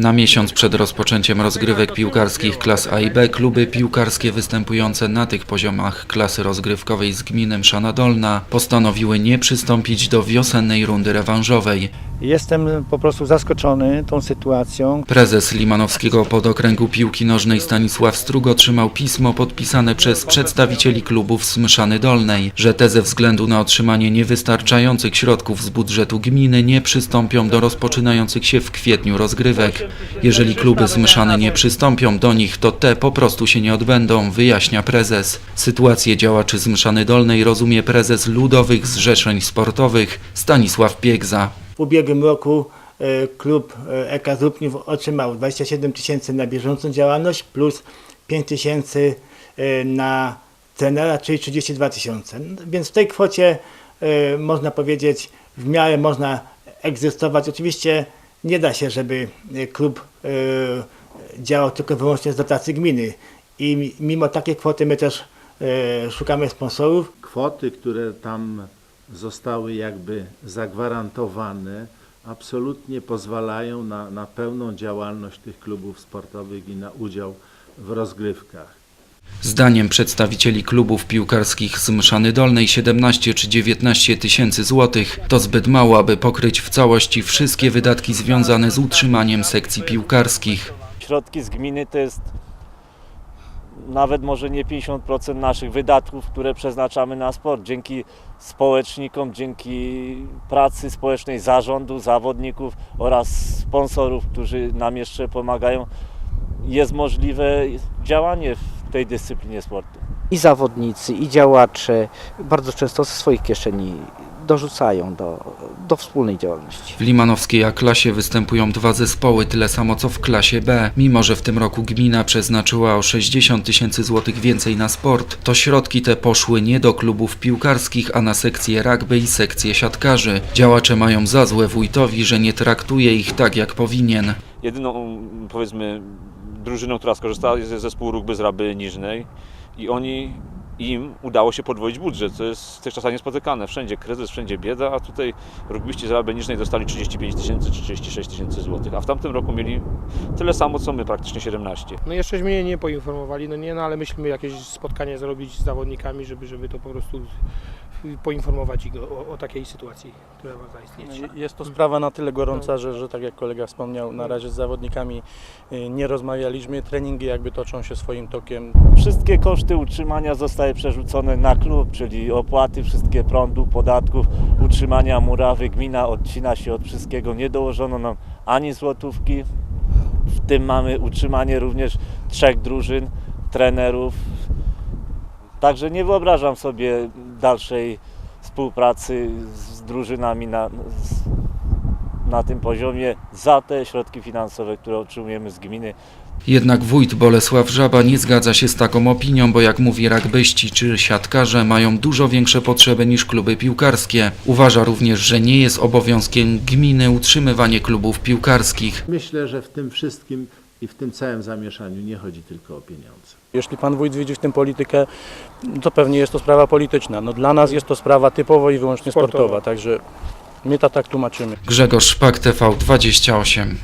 Na miesiąc przed rozpoczęciem rozgrywek piłkarskich klas A i B kluby piłkarskie występujące na tych poziomach klasy rozgrywkowej z gminy Mszana Dolna postanowiły nie przystąpić do wiosennej rundy rewanżowej. Jestem po prostu zaskoczony tą sytuacją. Prezes Limanowskiego Podokręgu Piłki Nożnej Stanisław Strug otrzymał pismo podpisane przez przedstawicieli klubów z Mszany Dolnej, że te ze względu na otrzymanie niewystarczających środków z budżetu gminy nie przystąpią do rozpoczynających się w kwietniu rozgrywek. Jeżeli kluby z Mszany nie przystąpią do nich, to te po prostu się nie odbędą, wyjaśnia prezes. Sytuację działaczy z Mszany Dolnej rozumie prezes Ludowych Zrzeszeń Sportowych Stanisław Piegza. W ubiegłym roku e, klub e, EK Zrubniów otrzymał 27 tysięcy na bieżącą działalność plus 5 tysięcy e, na trenera, czyli 32 tysiące. Więc w tej kwocie e, można powiedzieć w miarę można egzystować. Oczywiście nie da się, żeby e, klub e, działał tylko wyłącznie z dotacji gminy. I mi- mimo takiej kwoty my też e, szukamy sponsorów. kwoty, które tam zostały jakby zagwarantowane, absolutnie pozwalają na, na pełną działalność tych klubów sportowych i na udział w rozgrywkach. Zdaniem przedstawicieli klubów piłkarskich z Mszany Dolnej 17 czy 19 tysięcy złotych to zbyt mało, aby pokryć w całości wszystkie wydatki związane z utrzymaniem sekcji piłkarskich. Środki z gminy to jest nawet może nie 50% naszych wydatków, które przeznaczamy na sport. Dzięki społecznikom, dzięki pracy społecznej zarządu, zawodników oraz sponsorów, którzy nam jeszcze pomagają, jest możliwe działanie w tej dyscyplinie sportu. i zawodnicy, i działacze bardzo często ze swoich kieszeni dorzucają do, do wspólnej działalności. W Limanowskiej A-klasie występują dwa zespoły, tyle samo co w klasie B. Mimo, że w tym roku gmina przeznaczyła o 60 tysięcy złotych więcej na sport, to środki te poszły nie do klubów piłkarskich, a na sekcję rugby i sekcję siatkarzy. Działacze mają za złe wójtowi, że nie traktuje ich tak jak powinien. Jedyną powiedzmy drużyną, która skorzystała jest zespół rugby z Raby Niżnej i oni im udało się podwoić budżet, co jest tych czasach niespotykane. Wszędzie kryzys, wszędzie bieda, a tutaj rugbyści z Raby Niżnej dostali 35 tysięcy czy 36 tysięcy złotych, a w tamtym roku mieli tyle samo co my, praktycznie 17. No jeszcze mnie nie poinformowali, no nie, no ale myślimy jakieś spotkanie zrobić z zawodnikami, żeby, żeby to po prostu poinformować ich o, o takiej sytuacji, która ma zaistnieć. Jest to sprawa na tyle gorąca, że, że tak jak kolega wspomniał, na razie z zawodnikami y, nie rozmawialiśmy. Treningi jakby toczą się swoim tokiem. Wszystkie koszty utrzymania zostały przerzucone na klub, czyli opłaty, wszystkie prądu, podatków, utrzymania murawy. Gmina odcina się od wszystkiego, nie dołożono nam ani złotówki. W tym mamy utrzymanie również trzech drużyn, trenerów. Także nie wyobrażam sobie dalszej współpracy z drużynami na, z- na tym poziomie za te środki finansowe, które otrzymujemy z gminy. Jednak wójt Bolesław Żaba nie zgadza się z taką opinią, bo jak mówi rugbyści czy siatkarze mają dużo większe potrzeby niż kluby piłkarskie. Uważa również, że nie jest obowiązkiem gminy utrzymywanie klubów piłkarskich. Myślę, że w tym wszystkim i w tym całym zamieszaniu nie chodzi tylko o pieniądze. Jeśli pan wójt widzi w tym politykę, to pewnie jest to sprawa polityczna. No, dla nas jest to sprawa typowo i wyłącznie Sportowa. sportowa, także my to tak tłumaczymy. Grzegorz Szpak, TV 28.